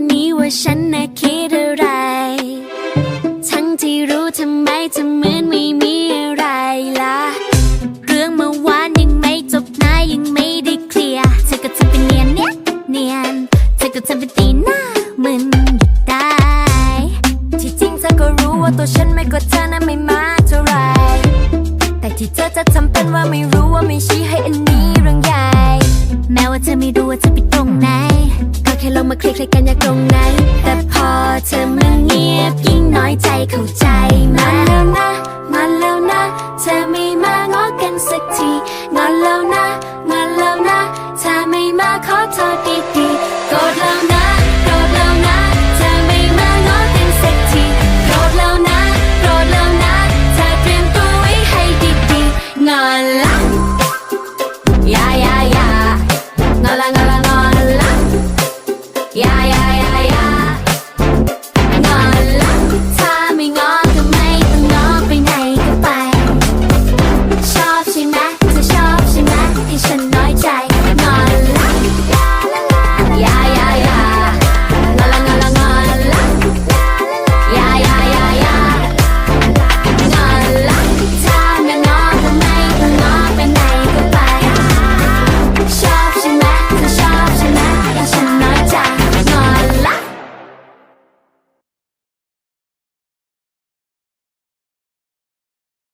อนนี้ว่าฉันน่ะคิดอะไร ทั้งที่รู้ทำไมทำเหมือนไม่มีอะไรล่ะ เรื่องเมื่อวานยังไม่จบนายยังไม่ได้เคลียร์เธอก็ทำเป็นเนียนเนียนเนียนเธอก็ทำเป็นตีหน้ามึนอยู่ได้ ที่จริงเธอก็รู้ว่าตัวฉันไม่กว่เธอนะไม่มากเท่าไรแต่ที่เธอจะทำเป็นว่าไม่รู้ว่าไม่ชี้ให้อันนี้เรื่องใหญ่ แม้ว่าเธอไม่รู้ว่าเธอไปตรงไหน ให้ลองมาเคลียร์ใครกันอยากตรงไหน แต่พอเธอมันเงียบยิ่งน้อยใจเข้าใจมาแล้วนะ มาแล้วนะ เธอไม่มาง้อกันสักทีงอนแล้วนะงอนแล้วนะเธอไม่มาขอโทษดีๆโกรธแล้วนะโกรธแล้วนะเธอไม่มางอกันสักทีโกรธแล้วนะโกรธแล้วนะเธอเตรียมตัวไว้ให้ดีๆงอนแล้ว